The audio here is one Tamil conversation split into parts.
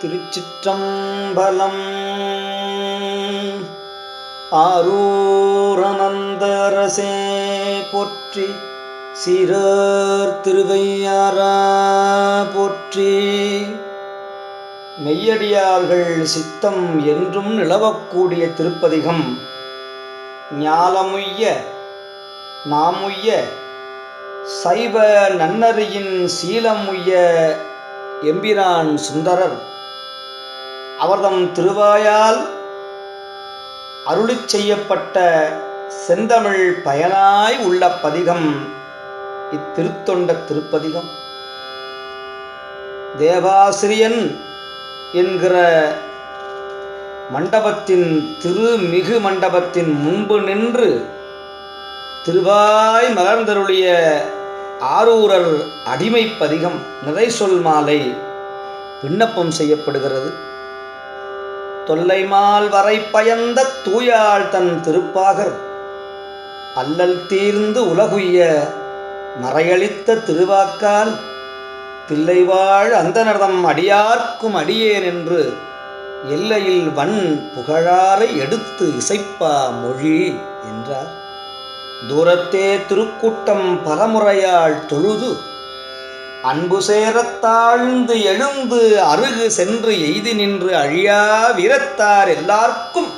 திருச்சிற்றம்பலம். ஆரூரனந்தரசே போற்றி சீரர் திருவையாரா போற்றி. மெய்யடியார்கள் சித்தம் என்றும் நிலவக்கூடிய திருப்பதிகம். ஞாலமுய்ய நாமுய்ய சைவ நன்னறியின் சீலமுய்ய எம்பிரான் சுந்தரர். அவர்தம் திருவாயால் அருளிச் செய்யப்பட்ட செந்தமிழ் பயனாய் உள்ள பதிகம் இத்திருத்தொண்ட திருப்பதிகம். தேவாசிரியன் என்கிற மண்டபத்தின் திருமிகு மண்டபத்தின் முன்பு நின்று திருவாய் மலர்ந்தருளிய ஆரூரர் அடிமை பதிகம் நிறை சொல் மாலை விண்ணப்பம் செய்யப்படுகிறது. தொல்லைமால் வரை பயந்த தூயாள் தன் திருப்பாகர். அல்லல் தீர்ந்து உலகுய்ய மறையளித்த திருவாக்கால் பிள்ளைவாழ் அந்தனர்தம் அடியார்க்கும் அடியேன் என்று எல்லையில் வன் புகழாரை எடுத்து இசைப்பா மொழி என்றார். தூரத்தே திருக்கூட்டம் பலமுறையாள் தொழுது அன்பு சேரத்தாழ்ந்து எழுந்து அருகு சென்று எய்தி நின்று அழியா வீரத்தார் எல்லார்க்கும்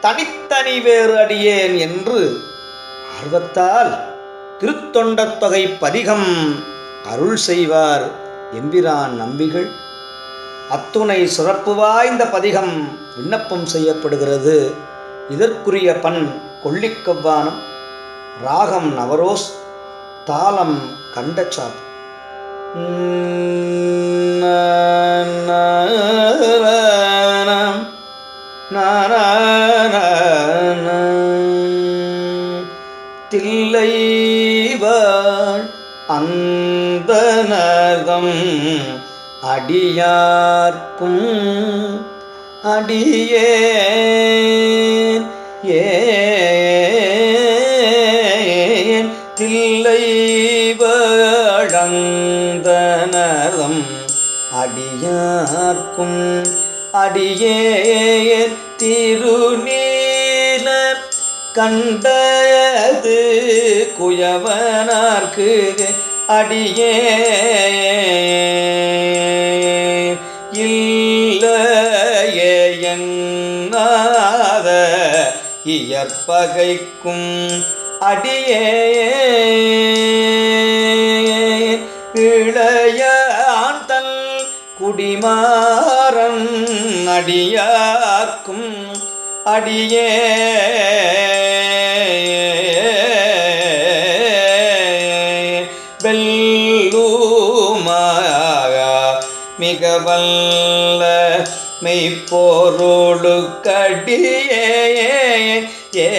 தனித்தனி வேறு அடியேன் என்று ஆர்வத்தால் திருத்தொண்டத்தொகை பதிகம் அருள் செய்வார் எம்பிரான் நம்பிகள். அத்துணை சிறப்பு வாய்ந்த பதிகம் விண்ணப்பம் செய்யப்படுகிறது. இதற்குரிய பண் கொல்லிக்கவ்வானம் ராகம் நவரோஸ் தாளம் கண்டச்சாப்பு. தில்லைவாள் அந்தனதம் அடியார்க்கும் அடியே ஏன் தில்லை வழங்க வழந்தனரம் அடியார்க்கும் அடியே திருநீல கண்டது குயவனார்க்கு அடியே இல்லையென்னாத இயற்பகைக்கும் அடியே குடிமாறன் அடியார்க்கும் அடியே. வெல்லூமாக மிக வல்ல மெய்ப்போரோடு கடியே ஏ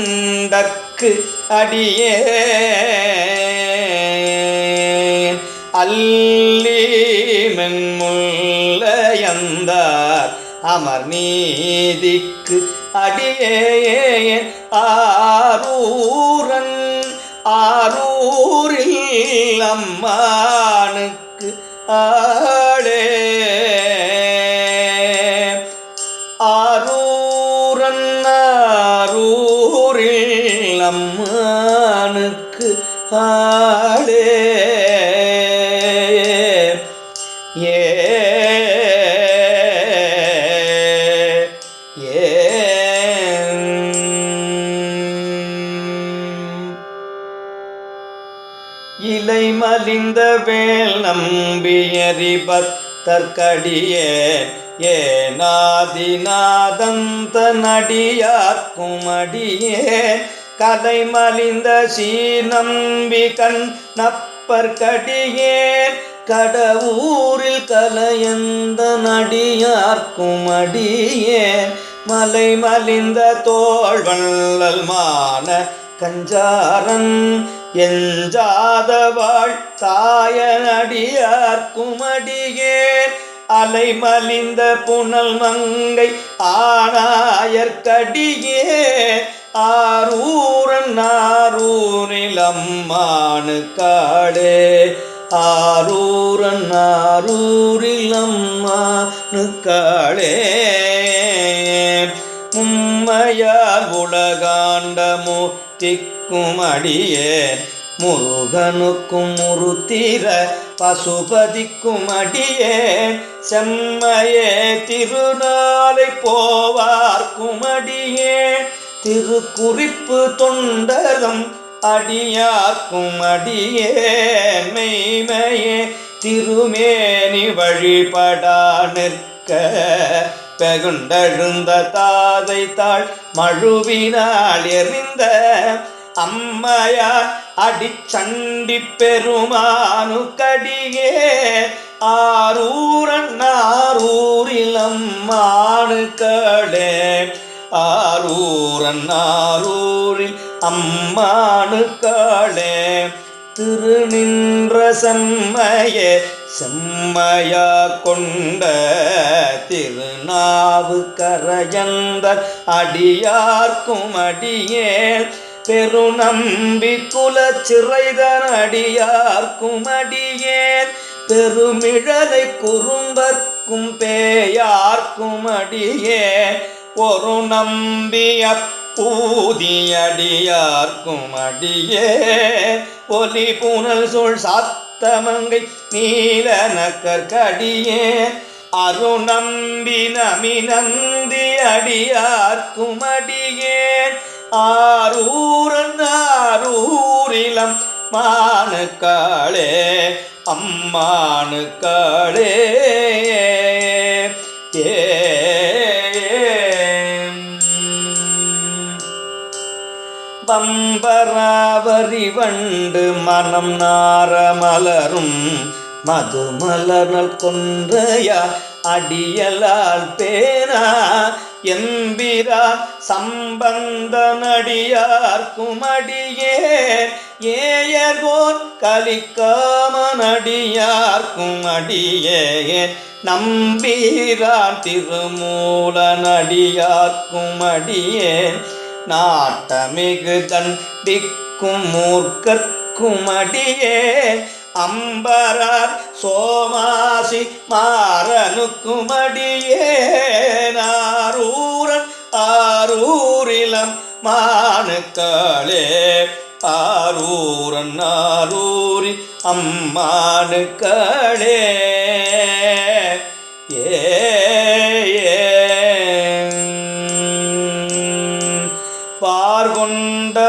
பிறன்மிண்டற்கு அடியே. அல்லி மென்முல்லையந்தார் அமர் நீதிக்கு அடியே ஆரூரன் ஆரூரில் அம்மானுக்கு ஆ ஆளே ஏ இலை மலிந்த வேல் நம்பியறி பத்தற்கடியே ஏனாதிநாதந்த நடியார்க்கும் அடியே கலை மலிந்த சீ கண் நப்பற்கடியேன் கடவுரில் கலையந்த நடியார்க்கும் அடியேன். மலை மலிந்த தோழ்வள்ளல் மான கஞ்சாரன் எஞ்சாதவாள் தாயனடியார்க்கும் அடியேன். அலை மலிந்த புனல் மங்கை ஆனாயற்கடியே ஆரூரன் ஆரூரிலம்மானு காடே. ஆரூரன் ஆரூரிலம்மானு காடே. மும்மையால் உலகாண்டமு திக்கும் அடியே. முருகனுக்கும் முருத்திர பசுபதிக்கும் அடியே. செம்மையே திருநாளை போவார்க்கும் அடியே. திருக்குறிப்பு தொண்டரும் அடியாக்கும் அடியே மெய்மையே. திருமேனி வழிபடா நிற்க பெகுண்டழுந்த தாதை தாள் மழுவினால் எறிந்த அம்மையார் அடிச்சண்டி பெருமானு கடியே ஆரூரன் ஆரூரிலம் மானுக்களே கடே ஆரூரன் ஆரூரில் அம்மானு காளே திருநின்ற செம்மைய செம்மையா கொண்ட திருநாவு கரையந்த அடியார்க்கும் அடியே பெருநம்பி குல சிறைதன் அடியார்க்கும் அடியேன் பெருமிழலை குறும்பர்க்கும் பேயார்க்கும் அடியேன் ஒரு நம்பிய பூதியடியார்க்கும் அடியே. ஒலி புனல் சொல் சாத்தமங்கை நீல நக்கற்கடியே அருநம்பி நமி நந்தி அடியார்க்கும் அடியேன் ஆரூரன் ஆரூரிலம் மானுக்காளே அம்மானுக்காளே. ஏ பம்பராவரி வண்டு மனம் நாரமலரும் மதுமலர்கள் கொன்றையா அடியலால் பேனா. எம்பிரா சம்பந்த நடியார்க்கும் குமடியே. ஏயர்வோர் கலிக்காம அடியார்க்கும் குமடியே. நம்பீரான் திருமூல நடியார்க்கும் குமடியே. நாட்டமிகு தண்டிக்கும் மூர்க்கர்க்கும் அடியே அம்பரார் சோமாசி மாறனுக்கும் அடியே நாரூரன் ஆரூரிலம் மானுக்களே. ஆரூரன் ஆரூரி அம்மானுக்களே.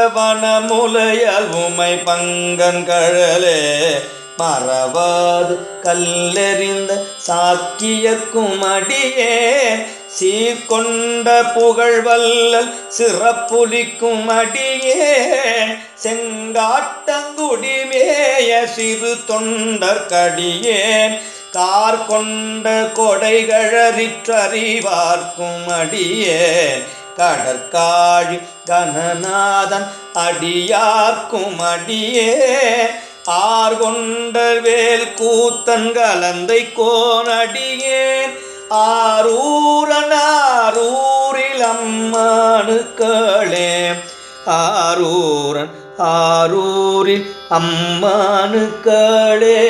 வனமுலையால் உமை பங்கன் கழலே மறவாது கல்லெறிந்த சாக்கியக்கும் அடியே. சீர்கொண்ட புகழ்வல்லல் சிறப்புலிக்கும் அடியே. செங்காட்டங்குடிமேய சிறு தொண்டற்கடியேன் கார் கொண்ட கொடைகழறிற்றறிவார்க்கும் அடியே. கடற்காழி கணநாதன் அடியார்க்கும் அடியே. ஆர்கொண்ட வேல் கூத்தன் கலந்தை கோனடியேன். ஆரூரனாரூரில் அம்மானுக்களே ஆரூரன் ஆரூரில் அம்மானுக்களே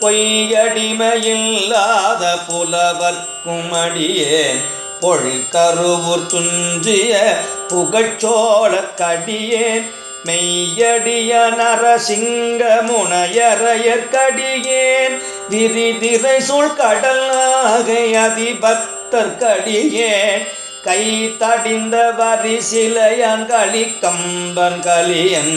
பொய்யடிமையில்லாத புலவர்க்கும் அடியேன். பொழிற்கருவூர் துன்றிய புகழ்ச்சோழ கடியேன் மெய்யடிய நரசிங்க முனையறையற்கடியேன் விரிதிரை சூழ் கடலாகை நாகை அதிபக்தர்கடியேன் கை தடிந்த வரிசிலையான் களி கம்பன் கலியன்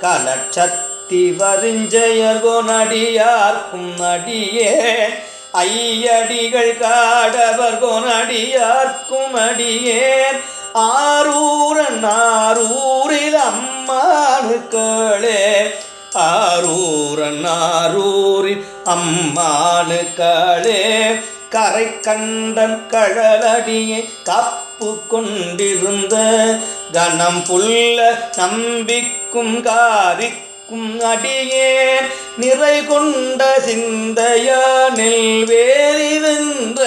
கலட்சத்தி வரிஞ்செயர்கோனடியார்க்கும் அடியே ஐயடிகள் காடவர் கொனடியார்க்கும் அடியேன். ஆரூரன் ஆரூரில் அம்மானுக்களே. ஆரூரன் ஆரூரில் அம்மானுக்களே. கரை கண்டன் கழலடியை காப்பு கொண்டிருந்த கணம் புல்ல நம்பிக்கும் காரிக்கும் அடியேன் நிறை கொண்ட சிந்தையானில் வேறி வென்ற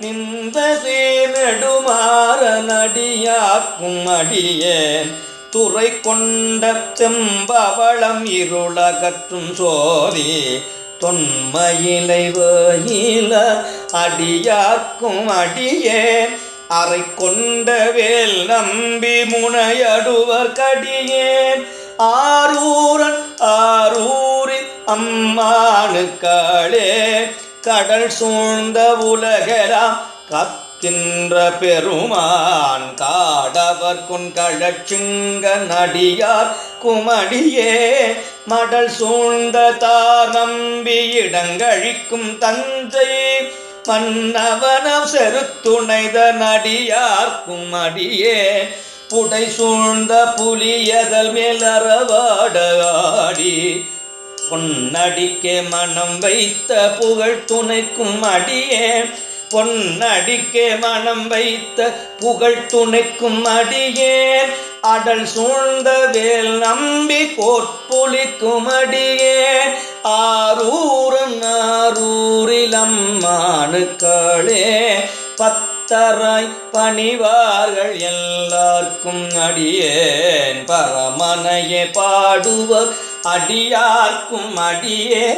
நின்ற சீனடுமாற நடியாக்கும் அடியேன். துறை கொண்ட செம்பவளம் இருளகற்றும் சோதி தொன்மயிலை வயில அடியாக்கும் அடியேன். அறை கொண்ட வேல் நம்பி முனையடுவர் கடியேன். ஆரூரன் ஆரூரில் அம்மானுக்காளே கடல் சூழ்ந்த உலகெலாம் கக்கின்ற பெருமான் காடவர் கொண்கழச்சுங்க நடியார் குமடியே மடல் சூழ்ந்த தார் நம்பி இடங்கழிக்கும் தஞ்சை மன்னவனம் செருத்துணைத நடியார் குமடியே புடை சூழ்ந்த புலியதல் மேலறவாடாடி பொன்னடிக்கே மனம் வைத்த புகழ் துணைக்கும் அடியே. பொன்னடிக்கே மனம் வைத்த புகழ் துணைக்கும் அடியேன் அடல் சூழ்ந்த வேல் நம்பி கோட்புலிக்கும் அடியேன் ஆரூரன் ஆரூரில் பத் பக்தராய் பணிவார்கள் எல்லாருக்கும் அடியேன். பரமனையே பாடுவர் அடியார்க்கும் அடியே.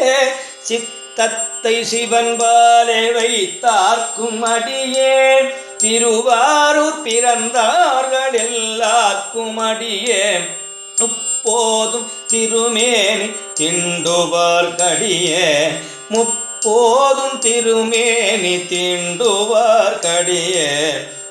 சித்தத்தை சிவன் பாலே வைத்தார்க்கும் அடியேன் திருவாரூர் பிறந்தார்கள் எல்லாருக்கும் அடியேன் முப்போதும் திருமேனி திண்டுவார்கடியே முப்ப போதும் திருமேனி தீண்டுவார் கடிய.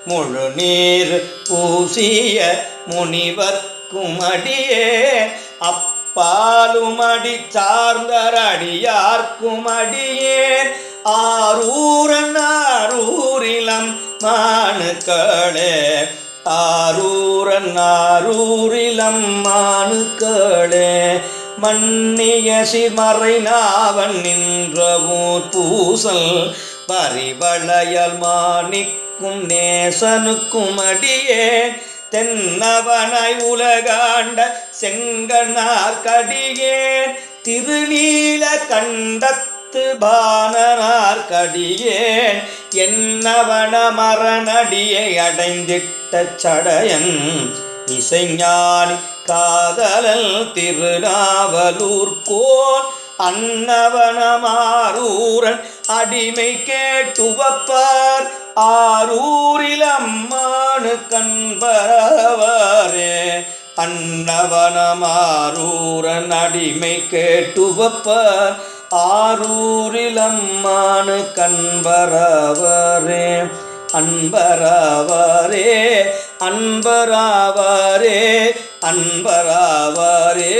முழு நீர் பூசிய முனிவர்க்கும் அடியே. அப்பாலும் அடி சார்ந்தர் அடியார்க்கும் அடியேன் ஆரூரன் ஆரூரிலம் மானுக்களே. ஆரூரன் ஆரூரிலம் மானுக்களே. மன்னிய சிமறை நாவன் நின்ற ஊர் பூசல் பரிவளையல் மாணிக்கும் நேசனுக்கும் அடியே. தென்னவனாய் உலகாண்ட செங்கனார்கடியேன் திருநீல கண்டத்து பானனார்கடியேன் என்னவன மரணடியை அடைந்திட்ட சடையன் இசைஞானி காதலல் திருநாவலூர் கோன் அன்னவனமாரூரன் அடிமை கேட்டுவப்பார். ஆரூரில் அம்மானு கண்பரவரே அன்னவனமாரூரன் அடிமை கேட்டுவப்பார். ஆரூரில் அம்மானு கண்பரவரே அன்பரவரே அன்பராவரே அன்பராவாரே.